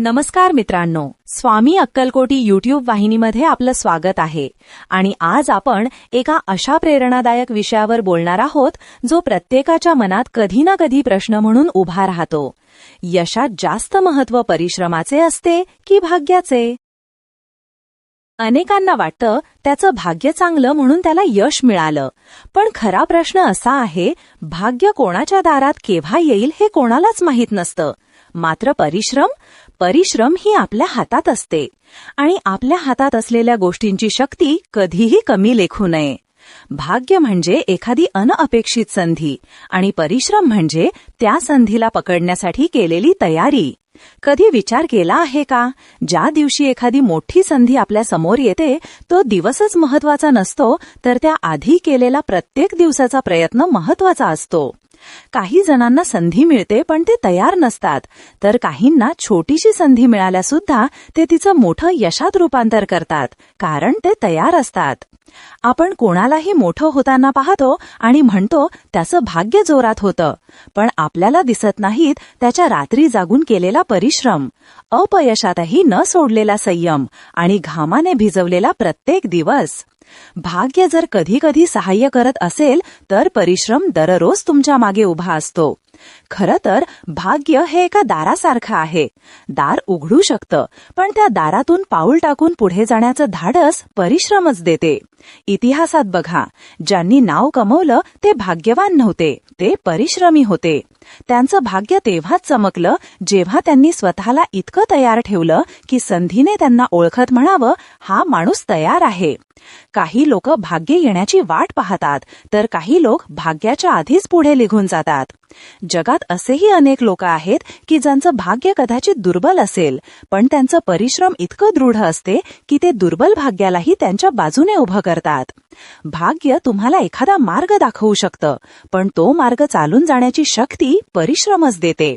नमस्कार मित्रांनो स्वामी अक्कलकोटी युट्यूब वाहिनीमध्ये आपलं स्वागत आहे. आणि आज आपण एका अशा प्रेरणादायक विषयावर बोलणार आहोत जो प्रत्येकाच्या मनात कधी ना कधी प्रश्न म्हणून उभा राहतो. यशात जास्त महत्त्व परिश्रमाचे असते की भाग्याचे? अनेकांना वाटतं त्याचं भाग्य चांगलं म्हणून त्याला यश मिळालं. पण खरा प्रश्न असा आहे भाग्य कोणाच्या दारात केव्हा येईल हे कोणालाच माहीत नसतं. मात्र परिश्रम परिश्रम ही आपल्या हातात असते. आणि आपल्या हातात असलेल्या गोष्टींची शक्ती कधीही कमी लेखू नये. भाग्य म्हणजे एखादी अनअपेक्षित संधी आणि परिश्रम म्हणजे त्या संधीला पकडण्यासाठी केलेली तयारी. कधी विचार केला आहे का? ज्या दिवशी एखादी मोठी संधी आपल्यासमोर येते तो दिवसच महत्त्वाचा नसतो तर त्या आधी केलेला प्रत्येक दिवसाचा प्रयत्न महत्त्वाचा असतो. काही जणांना संधी मिळते पण ते तयार नसतात. तर काहींना छोटीशी संधी मिळाल्या सुद्धा ते तिचं मोठं यशात रूपांतर करतात कारण ते तयार असतात. आपण कोणालाही मोठं होताना पाहतो आणि म्हणतो त्याचं भाग्य जोरात होतं. पण आपल्याला दिसत नाहीत त्याच्या रात्री जागून केलेला परिश्रम. अपयशातही न सोडलेला संयम आणि घामाने भिजवलेला प्रत्येक दिवस. भाग्य जर कधी कधी सहाय्य करत असेल तर परिश्रम दररोज तुमच्या मागे उभा असतो. खरं तर भाग्य हे एका दारासारखं आहे. दार उघडू शकतं पण त्या दारातून पाऊल टाकून पुढे जाण्याचं धाडस परिश्रमच देते. इतिहासात बघा ज्यांनी नाव कमवलं ते भाग्यवान नव्हते ते परिश्रमी होते. त्यांचं भाग्य तेव्हाच चमकलं जेव्हा त्यांनी स्वतःला इतकं तयार ठेवलं की संधीने त्यांना ओळखत म्हणावं हा माणूस तयार आहे. काही लोक भाग्य येण्याची वाट पाहतात तर काही लोक भाग्याच्या आधीच पुढे निघून जातात. जगात असेही अनेक लोक आहेत की ज्यांचं भाग्य कदाचित दुर्बल असेल पण त्यांचं परिश्रम इतकं दृढ असते की ते दुर्बल भाग्यालाही त्यांच्या बाजूने उभं करतात. भाग्य तुम्हाला एखादा मार्ग दाखवू शकतं पण तो मार्ग चालून जाण्याची शक्ती परिश्रमच देते.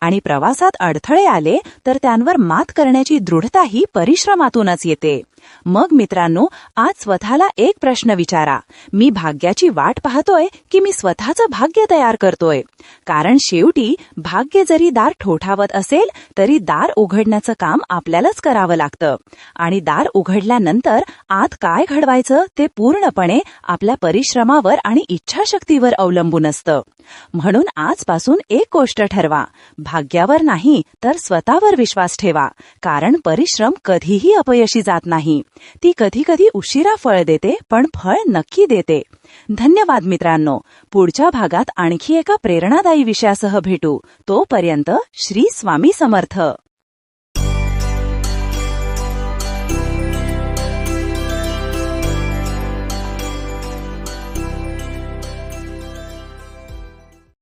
आणि प्रवासात अडथळे आले तर त्यांवर मात करण्याची दृढताही परिश्रमातूनच येते. मग मित्रांनो आज स्वतःला एक प्रश्न विचारा. मी भाग्याची वाट पाहतोय की मी स्वतःचं भाग्य तयार करतोय? कारण शेवटी भाग्य जरी दार ठोठावत असेल तरी दार उघडण्याचं काम आपल्यालाच करावं लागतं. आणि दार उघडल्यानंतर आत काय घडवायचं ते पूर्णपणे आपल्या परिश्रमावर आणि इच्छाशक्तीवर अवलंबून असतं. म्हणून आजपासून एक गोष्ट ठरवा. भाग्यावर नाही तर स्वतःवर विश्वास ठेवा. कारण परिश्रम कधीही अपयशी जात नाही. नाही. ती कधी कधी उशिरा फळ देते पण फळ नक्की देते. धन्यवाद मित्रांनो. पुढच्या भागात आणखी एका प्रेरणादायी विषयासह भेटू. तोपर्यंत श्री स्वामी समर्थ.